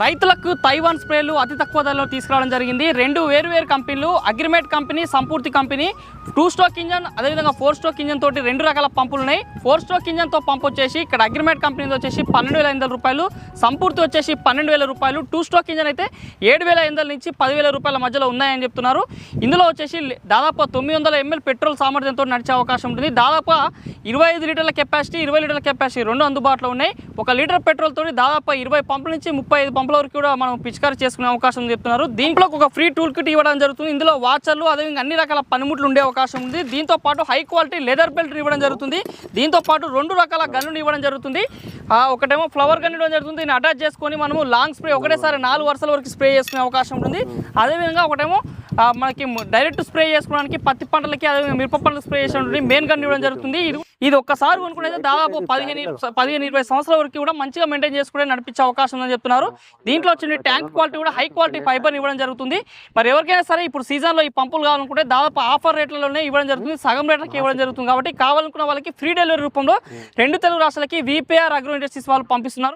రైతులకు తైవాన్ స్ప్రేలు అతి తక్కువ ధరలో తీసుకురావడం జరిగింది. రెండు వేరు వేరు కంపెనీలు అగ్రిమేట్ కంపెనీ సంపూర్తి కంపెనీ టూ స్ట్రోక్ ఇంజన్ అదేవిధంగా ఫోర్ స్ట్రోక్ ఇంజన్ తోటి రెండు రకాల పంపులు ఉన్నాయి. ఫోర్ స్ట్రోక్ ఇంజన్తో పంప్ వచ్చేసి ఇక్కడ అగ్రిమేట్ కంపెనీ వచ్చేసి పన్నెండు వేల ఐదు రూపాయలు సంపూర్తి వచ్చేసి పన్నెండు వేల రూపాయలు టూ స్ట్రోక్ ఇంజన్ అయితే ఏడు వేల ఐదు నుంచి పదివేల రూపాయల మధ్యలో ఉన్నాయని చెప్తున్నారు. ఇందులో వచ్చేసి దాదాపు తొమ్మిది వందల ఎంఎల్ పెట్రోల్ సామర్థ్యంతో నడిచే అవకాశం ఉంటుంది. దాదాపు ఇరవై ఐదు లీటర్ల కెపాసిటీ ఇరవై లీటర్ల కెపాసిటీ రెండు అందుబాటులో ఉన్నాయి. ఒక లీటర్ పెట్రోల్ తోటి దాదాపు ఇరవై పంపుల నుంచి ముప్పై ఐదు పంపుల వరకు కూడా మనం పిచికారి చేసుకునే అవకాశం ఉంది చెప్తున్నారు. దీంట్లో ఒక ఫ్రీ టూల్ కిట్ ఇవ్వడం జరుగుతుంది. ఇందులో వాచర్లు అదేవిధంగా అన్ని రకాల పనిముట్లు ఉండే అవకాశం ఉంది. దీంతో పాటు హై క్వాలిటీ లెదర్ బెల్ట్ ఇవ్వడం జరుగుతుంది. దీంతో పాటు రెండు రకాల గన్నులు ఇవ్వడం జరుగుతుంది. ఒకటేమో ఫ్లవర్ గన్ ఇవ్వడం జరుగుతుంది. దీన్ని అటాచ్ చేసుకొని మనము లాంగ్ స్ప్రే ఒకటేసారి నాలుగు వరుసల వరకు స్ప్రే చేసుకునే అవకాశం ఉంటుంది. అదేవిధంగా ఒకటేమో మనకి డైరెక్ట్ స్ప్రే చేసుకోవడానికి పత్తి పంటలకి అదేవిధంగా మిరప పంటలకు స్ప్రే చేసినటువంటి మెయిన్ గన్ ఇవ్వడం జరుగుతుంది. ఇది ఇది ఒక్కసారి కొనుక్కునేది దాదాపు పదిహేను పదిహేను ఇరవై సంవత్సరాల వరకు కూడా మంచిగా మెయింటైన్ చేసుకునే నడిపించే అవకాశం ఉందని చెప్తున్నారు. దీంట్లో వచ్చిన ట్యాంక్ క్వాలిటీ కూడా హై క్వాలిటీ ఫైబర్ ఇవ్వడం జరుగుతుంది. మరి ఎవరికైనా సరే ఇప్పుడు సీజన్లో ఈ పంపులు కావాలనుకుంటే దాదాపు ఆఫర్ రేట్లలోనే ఇవ్వడం జరుగుతుంది. సగం రేట్లకి ఇవ్వడం జరుగుతుంది. కాబట్టి కావాలనుకున్న వాళ్ళకి ఫ్రీ డెలివరీ రూపంలో రెండు తెలుగు రాష్ట్రాలకి విపిఆర్ అగ్రో ఇండస్ట్రీస్ వాళ్ళు పంపిస్తున్నారు.